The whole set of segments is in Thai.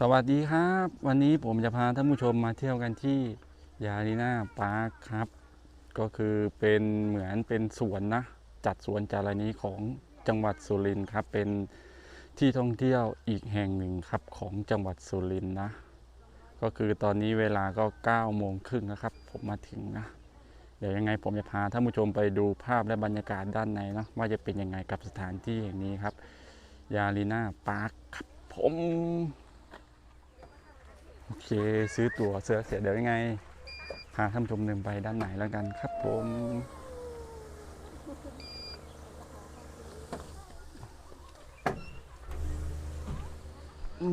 สวัสดีครับ วันนี้ผมจะพาท่านผู้ชมมาเที่ยวกันที่ยาลีนาปาร์คครับ ก็คือเป็นเหมือนเป็นสวนนะ จัดสวนจารานี้ของจังหวัดสุรินทร์ครับ เป็นที่ท่องเที่ยวอีกแห่งหนึ่งครับของจังหวัดสุรินทร์นะ ก็คือตอนนี้เวลาก็9โมงครึ่งนะครับ ผมมาถึงนะ เดี๋ยวยังไงผมจะพาท่านผู้ชมไปดูภาพและบรรยากาศด้านในนะว่าจะเป็นยังไงกับสถานที่แห่งนี้ครับยาลีนาปาร์คครับผม โอเค ซื้อตั๋วเสือเสียเดี๋ยวยังไง พาท่านผู้ชมเดินไปด้านไหนแล้วกันครับผม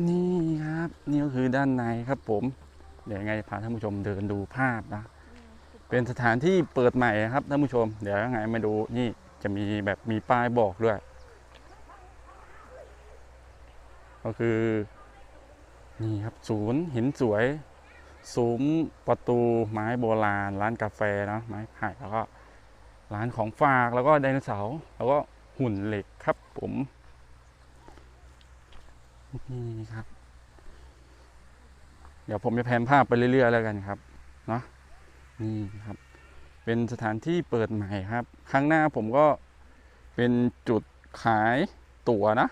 นี่ครับนี่ก็คือด้านในครับผม เดี๋ยวยังไงพาท่านผู้ชมเดินดูภาพนะ เป็นสถานที่เปิดใหม่ครับท่านผู้ชม เดี๋ยวยังไงมาดูนี่จะมีแบบมีป้ายบอกด้วย ก็คือ นี่ครับศูนย์หินสวยซุ้มประตูไม้โบราณ ร้านกาแฟเนาะไม้ไผ่แล้วก็ร้านของฝากแล้วก็ไดโนเสาร์แล้วก็หุ่นเหล็กครับผมนี่ครับ เดี๋ยวผมจะแพนภาพไปเรื่อยๆแล้วกันครับเนาะนี่ครับ เป็นสถานที่เปิดใหม่ครับข้างหน้าผมก็เป็นจุดขายตั๋วนะ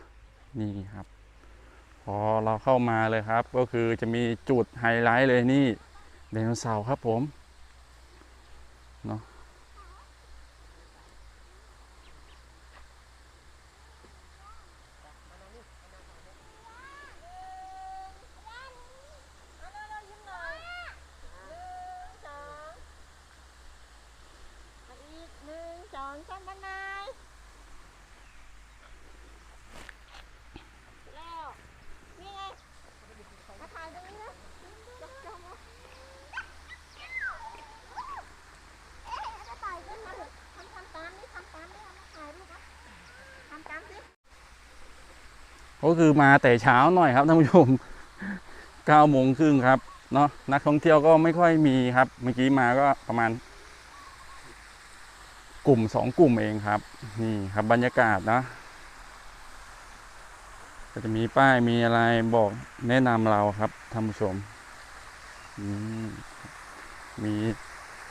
นี่ครับ พอเราเข้ามาเลยครับ ก็คือจะมีจุดไฮไลท์เลยนี่ไดโนเสาร์ครับผมเนาะ อีกหนึ่งสองสามบันไดแล้วนี่ไงมาถ่ายตรงนี้นะจับจับมาเอ๊ะจะถ่ายกันมาทำทำตามนี่ทำตามนี่เอามาถ่ายรูปนะทำตามสิ ก็คือมาแต่เช้าหน่อยครับท่านผู้ชม9โมงครึ่งครับเนาะนักท่องเที่ยวก็ไม่ค่อยมีครับ เมื่อกี้มาก็ประมาณ กลุ่มสองกลุ่มเองครับ นี่ครับบรรยากาศนะก็จะมีป้ายมีอะไรบอกแนะนำเราครับท่านผู้ชมมี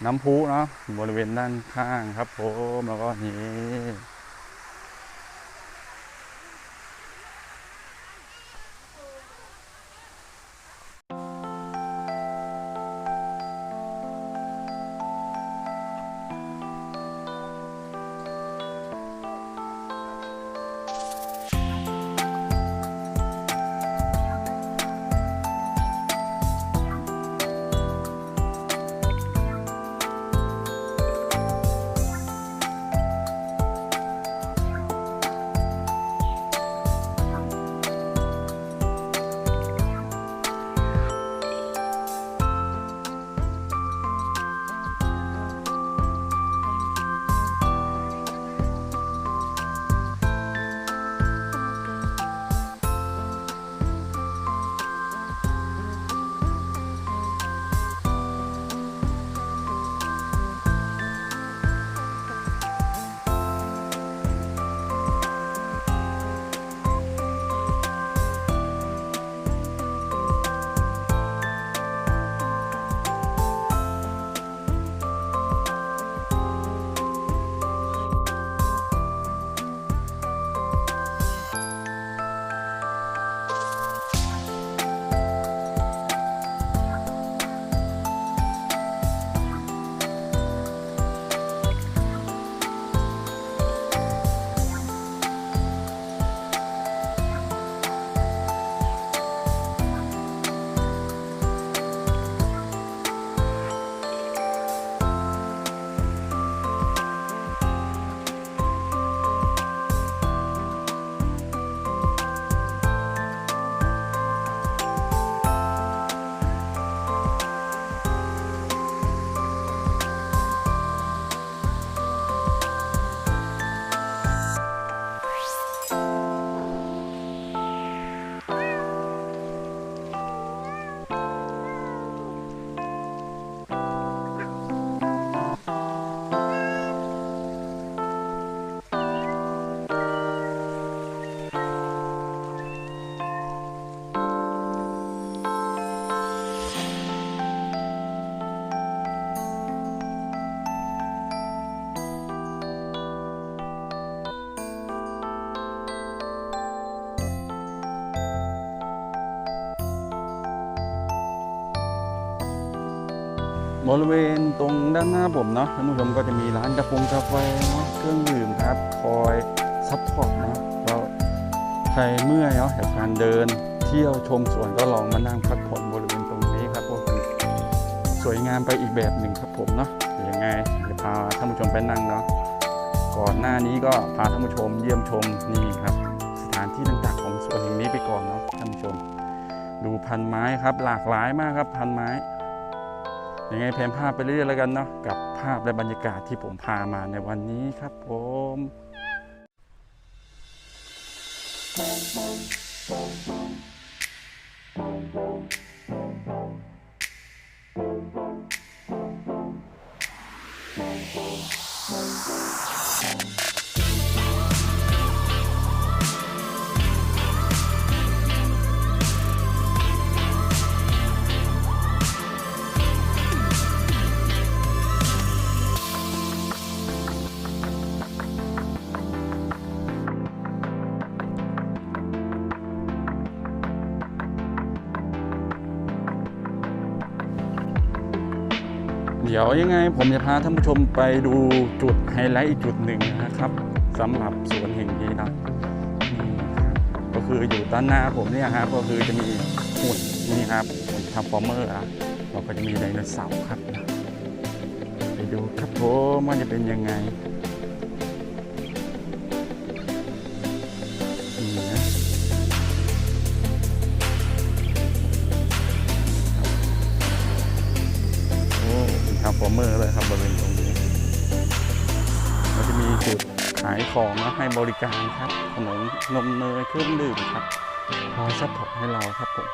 น้ำพุเนาะบริเวณด้านข้างครับผมแล้วก็นี่ บริเวณตรงด้านหน้าผมเนาะท่านผู้ชมก็จะมีร้านกาแฟกาแฟเนาะเครื่องดื่มครับคอยซัพพอร์ตเนาะก็ใครเมื่อยเนาะจากการเดินเที่ยวชมสวนก็ลองมานั่งพักผ่อนบริเวณตรงนี้ครับก็คือสวยงามไปอีกแบบหนึ่งครับผมเนาะยวยังไงเดี๋ยวพาท่านผู้ชมไปนั่งเนาะก่อนหน้านี้ก็พาท่านผู้ชมเยี่ยมชมนี่ครับ สถานที่ต่างๆของสวนแห่งนี้ไปก่อนเนาะท่านผู้ชม ดูพันไม้ครับหลากหลายมากครับพันไม้ ยังไงแพนภาพไปเรื่อยๆแล้วกันเนาะกับภาพและบรรยากาศที่ผมพามาในวันนี้ครับผม ดี๋ยวยังไงผมจะพาท่านผู้ชมไปดูจุดไฮไลท์อีกจุดหนึ่งนะครับสำหรับสวนแห่งนี้นะนี่ครับก็คืออยู่ด้านหน้าผมเนี่ยครับก็คือจะมีหุ่นนี่ครับหุ่นทำฟอร์เมอร์อะเราก็จะมีไดโนเสาร์ครับ ไปดูครับผมว่าจะเป็นยังไง ของมาให้บริการครับ ขนมนมเนยเครื่องดื่มครับคอยซัพพอร์ตให้เราครับผม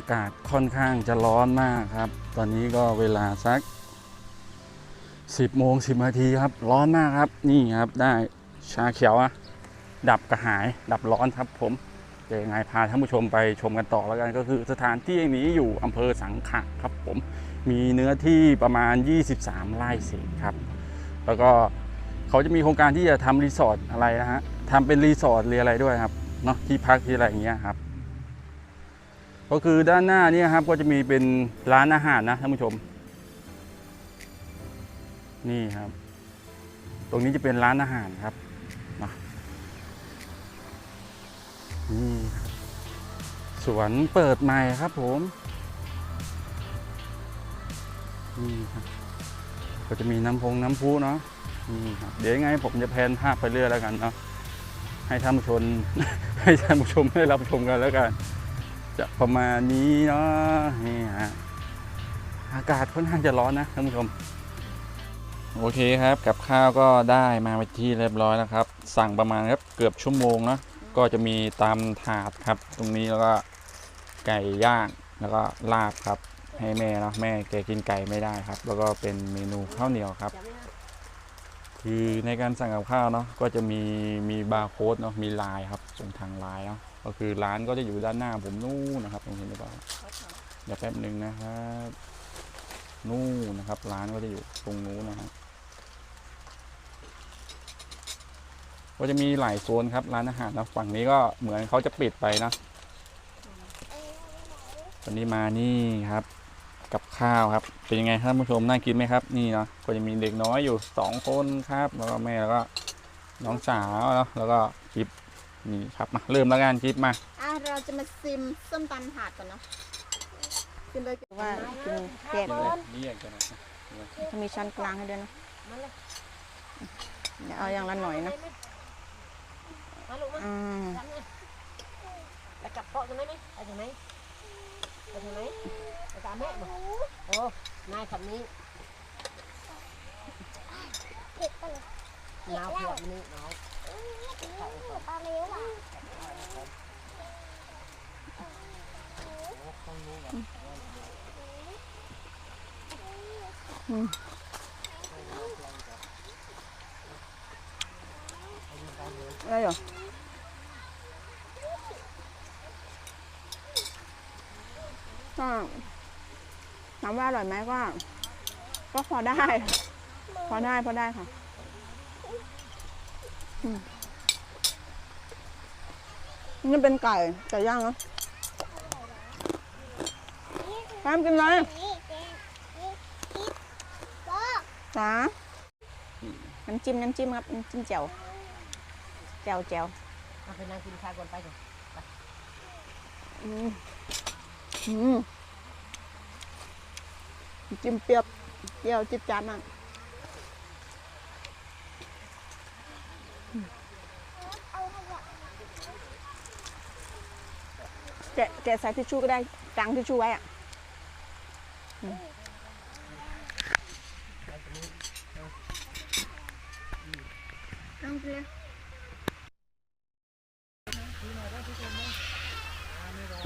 อากาศค่อนข้างจะร้อนมากครับ ตอนนี้ก็เวลาสัก 10โมง10นาทีครับ ร้อนมากครับ นี่ครับได้ชาเขียวอะดับกระหาย ดับร้อนครับผมเดี๋ยวยังไงพาท่านผู้ชมไปชมกันต่อแล้วกันก็คือสถานที่แห่งนี้อยู่อำเภอสังขะครับผม มีเนื้อที่ประมาณ 23 ไร่เศษครับ แล้วก็เขาจะมีโครงการที่จะทำรีสอร์ทอะไรนะฮะทำเป็นรีสอร์ทหรืออะไรด้วยครับเนาะที่พักที่อะไรอย่างเงี้ยครับ ก็คือด้านหน้านี่ครับก็จะมีเป็นร้านอาหารนะท่านผู้ชม นี่ครับ ตรงนี้จะเป็นร้านอาหารครับนี่สวนเปิดใหม่ครับผมนี่ครับก็จะมีน้ำพงน้ำพุเนาะนี่ครับเดี๋ยวยังไงผมจะแพนภาพไปเรื่อยแล้วกันเนาะให้ท่านผู้ชมให้ท่านผู้ชมได้รับชมกันแล้วกัน จะประมาณนี้เนาะนี่ฮะอากาศค่อนข้างจะร้อนนะท่านผู้ชม โอเคครับกับข้าวก็ได้มาไปที่เรียบร้อยแล้วครับ สั่งประมาณครับเกือบชั่วโมงนะก็จะมีตำถาดครับ ตรงนี้แล้วก็ไก่ย่างแล้วก็ลาบครับ ให้แม่เนาะแม่แกกินไก่ไม่ได้ครับ แล้วก็เป็นเมนูข้าวเหนียวครับ คือในการสั่งกับข้าวเนาะก็จะมีมีบาร์โค้ดเนาะมีไลน์ครับส่งทางไลน์เนาะ ก็คือร้านก็จะอยู่ด้านหน้าผมนู่นนะครับตรงนี้หรือเปล่าเดี๋ยวแป๊บหนึ่งนะครับนู่นนะครับ ร้านก็จะอยู่ตรงนู้นนะฮะก็จะมีหลายโซนครับร้านอาหารนะฝั่งนี้ก็เหมือนเขาจะปิดไปนะวันนี้มานี่ครับ กับข้าวครับ เป็นยังไงครับท่านผู้ชมน่ากินไหมครับ นี่เนาะก็จะมีเด็กน้อยอยู่สองคนครับ แล้วก็แม่แล้วก็น้องสาวเนาะแล้วก็จิ๊บ นี่ครับมาเริ่มแล้วกันจิ๊บมาอะเราจะมาซิมส้มตำถาดก่อนเนาะกินเลยว่ากินแกงกินเลยเรียกกันนะเขามีช้อนกลางให้ด้วยนะเดี๋ยวเอาอย่างละหน่อยนะมาลูกมาอืมแล้วกลับเกาะกันไหมไหมไปทางไหนไปทางไหนไปตามแม่บ่โอ้นายคำนี้หนาวเผือกมันนี่หนาว ปลาเลี้ยวอะได้เหรอก็ถามว่าอร่อยไหมก็ ก็พอได้ พอได้พอได้ค่ะ อืม นี่เป็นไก่ไก่ย่างเนอะแพมกินเลยนี่เจ๊นี่คิดก็จ้าน้ำจิ้มน้ำจิ้มครับน้ำจิ้มแจ่วแจ่วแจ่วเอาไปนั่งกินข้าวก่อนไปก่อนอืมอืมน้ำจิ้มเปรี้ยวเปรี้ยวจิ๊บจ๊าดมากอืมแกะแกะใส่ทิชชู่ก็ได้กางทิชชู่ไว้อะนั่งกินเลย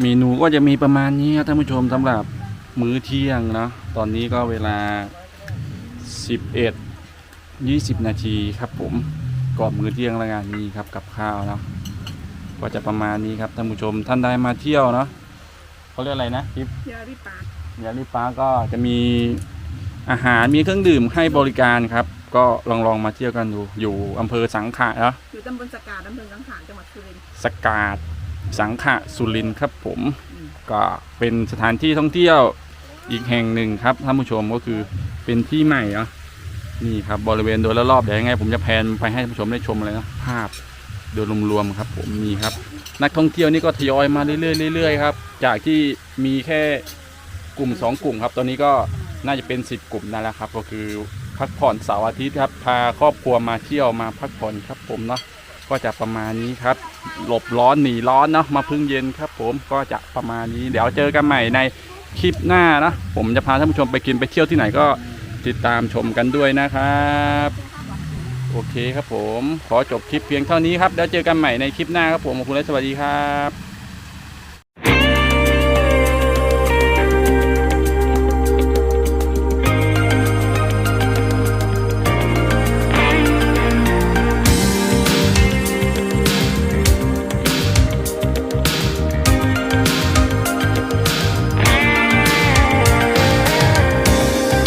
เมนูก็จะมีประมาณนี้ครับท่านผู้ชมสำหรับมื้อเที่ยงเนาะตอนนี้ก็เวลา 11 20 นาทีครับผมก่อนมื้อเที่ยงแล้วกันนี่ครับกับข้าวเนาะ ก็จะประมาณนี้ครับท่านผู้ชมท่านใดมาเที่ยวเนาะเขาเรียกอะไรนะทิปเยอะพี่ปลายาลิปาก็จะมีอาหารมีเครื่องดื่มให้บริการครับ ก็ลองลองมาเที่ยวกันดูอยู่อำเภอสังขะเนาะอยู่ตำบลสกาดอำเภอกังขานจังหวัดสุรินทร์สกาดสังขะสุรินทร์ครับผมก็เป็นสถานที่ท่องเที่ยวอีกแห่งหนึ่งครับท่านผู้ชมก็คือเป็นที่ใหม่เนาะนี่ครับบริเวณโดยรอบๆเดี๋ยวยังไงผมจะแพนไปให้ท่านผู้ชมได้ชมเลยนะภาพ โดยรวมๆครับผมนี่ครับ นักท่องเที่ยวนี่ก็ทยอยมาเรื่อยๆเรื่อยๆครับจากที่มีแค่กลุ่ม 2 กลุ่มครับ ตอนนี้ก็น่าจะเป็น 10 กลุ่มนั่นแหละครับ ก็คือพักผ่อนเสาร์อาทิตย์ครับ พาครอบครัวมาเที่ยวมาพักผ่อนครับผมเนาะก็จะประมาณนี้ครับ หลบร้อนหนีร้อนเนาะมาพึ่งเย็นครับ ผมก็จะประมาณนี้ เดี๋ยวเจอกันใหม่ในคลิปหน้านะผมจะพาท่านผู้ชมไปกินไปเที่ยวที่ไหนก็ติดตามชมกันด้วยนะครับ โอเคครับผม ขอจบคลิปเพียงเท่านี้ครับ แล้วเจอกันใหม่ในคลิปหน้าครับผมขอบคุณและสวัสดีครับ